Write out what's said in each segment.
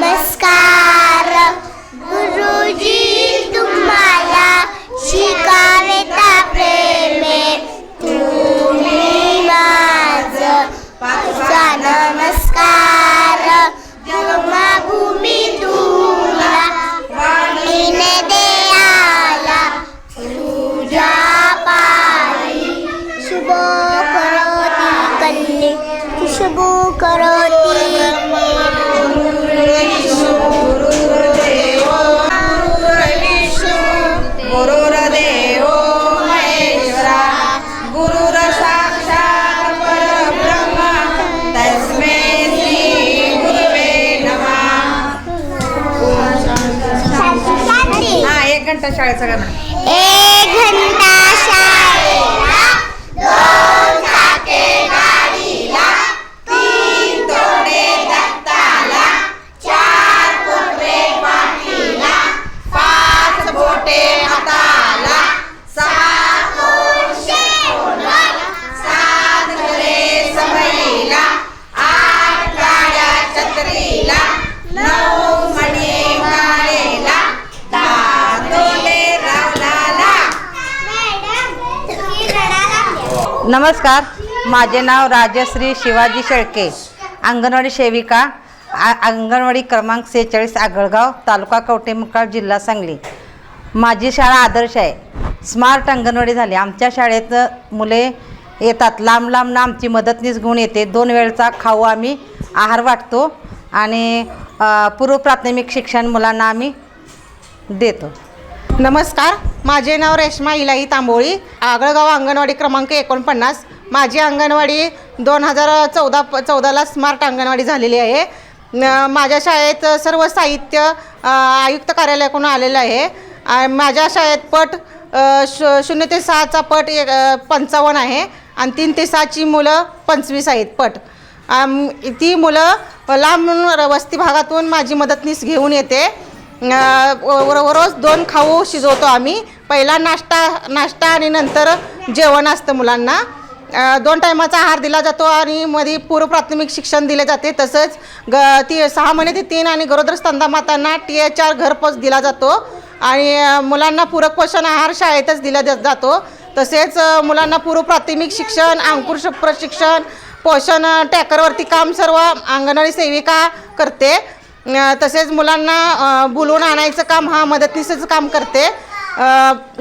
नमस्कार. गुरुजी तुम्हाला शिकावेता प्रेमे तुम्ही माझ पाठवा. नमस्कार. जन्मभूमी तुला. वाणीने देयाला तुझ्या पाई शुभ करोती कल्ली शुभ करोती. vas a ganar. नमस्कार माझे नाव राजश्री शिवाजी शेळके अंगणवाडी सेविका आ अंगणवाडी क्रमांक सेहेचाळीस आगळगाव तालुका कवटेमुखार जिल्हा सांगली. माझी शाळा आदर्श आहे. स्मार्ट अंगणवाडी झाली. आमच्या शाळेत मुले येतात. लांब लांबनं आमची मदतनीस घेऊन येते. दोन वेळचा खाऊ आम्ही आहार वाटतो आणि पूर्वप्राथमिक पूर्व प्राथमिक शिक्षण मुलांना आम्ही देतो. नमस्कार. माझे नाव रेश्मा इलाई तांबोळी. आगळगाव अंगणवाडी क्रमांक एकोणपन्नास. माझी अंगणवाडी दोन हजार चौदा चौदाला स्मार्ट अंगणवाडी झालेली आहे. न- माझ्या शाळेत सर्व साहित्य आयुक्त कार्यालयाकडून आलेलं आहे. माझ्या शाळेत पट शू शून्य ते सहाचा पट एक पंचावन्न आहे आणि तीन ते सहाची मुलं पंचवीस आहेत पट. ती मुलं लांब वस्ती भागातून माझी मदतनीस घेऊन येते. रोज दोन खाऊ शिजवतो आम्ही. पहिला नाश्ता नाश्ता आणि नंतर जेवण असतं मुलांना. दोन टायमाचा आहार दिला जातो आणि मध्ये पूर्व प्राथमिक शिक्षण दिले जाते. तसंच ग ती सहा महिने ते तीन आणि गरोदर स्तंदा मातांना टी एच आर घरपोच दिला जातो. आणि मुलांना पूरक पोषण आहार शाळेतच दिला जा- जातो. तसेच मुलांना पूर्व प्राथमिक शिक्षण अंकुश प्रशिक्षण पोषण टॅकरवरती काम सर्व अंगणवाडी सेविका करते. तसेच मुलांना अ, बोलवून आणायचं काम हा मदतनीसचं काम करते.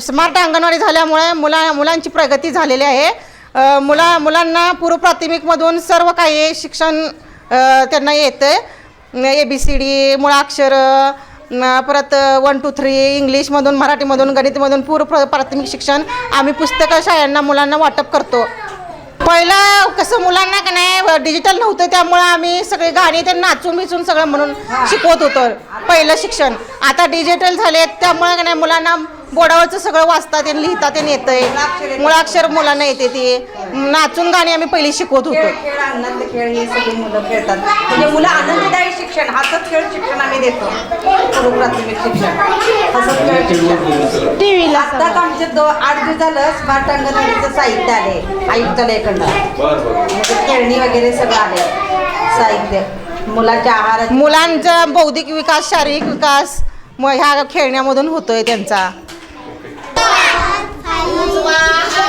स्मार्ट अंगणवाडी झाल्यामुळे मुला मुलांची प्रगती झालेली आहे. मुला मुलांना पूर्व प्राथमिकमधून सर्व काही शिक्षण त्यांना येतं ए बी सी डी मुळाक्षर परत वन टू थ्री इंग्लिशमधून मराठीमधून गणितमधून पूर्व प्र प्राथमिक शिक्षण आम्ही पुस्तकं शाळांना मुलांना वाटप करतो. पहिलं कसं मुलांना का नाही डिजिटल नव्हतं त्यामुळं आम्ही सगळे गाणी ते नाचून बिचून सगळं म्हणून शिकवत होतो पहिलं शिक्षण. आता डिजिटल झाले त्यामुळे का नाही मुलांना बोर्डावरचं सगळं वाचता ते लिहिता ते येतंय. मुळाक्षर मुलांना येते ते. नाचून गाणी आम्ही पहिली शिकवत होतो. खेळ आनंद खेळ हे सगळी मुलं खेळतात. म्हणजे मुलं आनंददायी शिक्षण हातात खेळ शिक्षण आम्ही देतो. पूर्व प्राथमिक शिक्षण. हसत खेळ शिक्षण. टी व्हीला आत्ताच आमचे दो आठ दिवस झालं स्मार्ट अंगणवाडीचं साहित्य आले आयुक्तालयाकडनं म्हणजे खेळणी वगैरे सगळं आले साहित्य. मुलाच्या आहारात मुलांचा बौद्धिक विकास शारीरिक विकास मग ह्या खेळण्यामधून होतोय त्यांचा. स्वाहा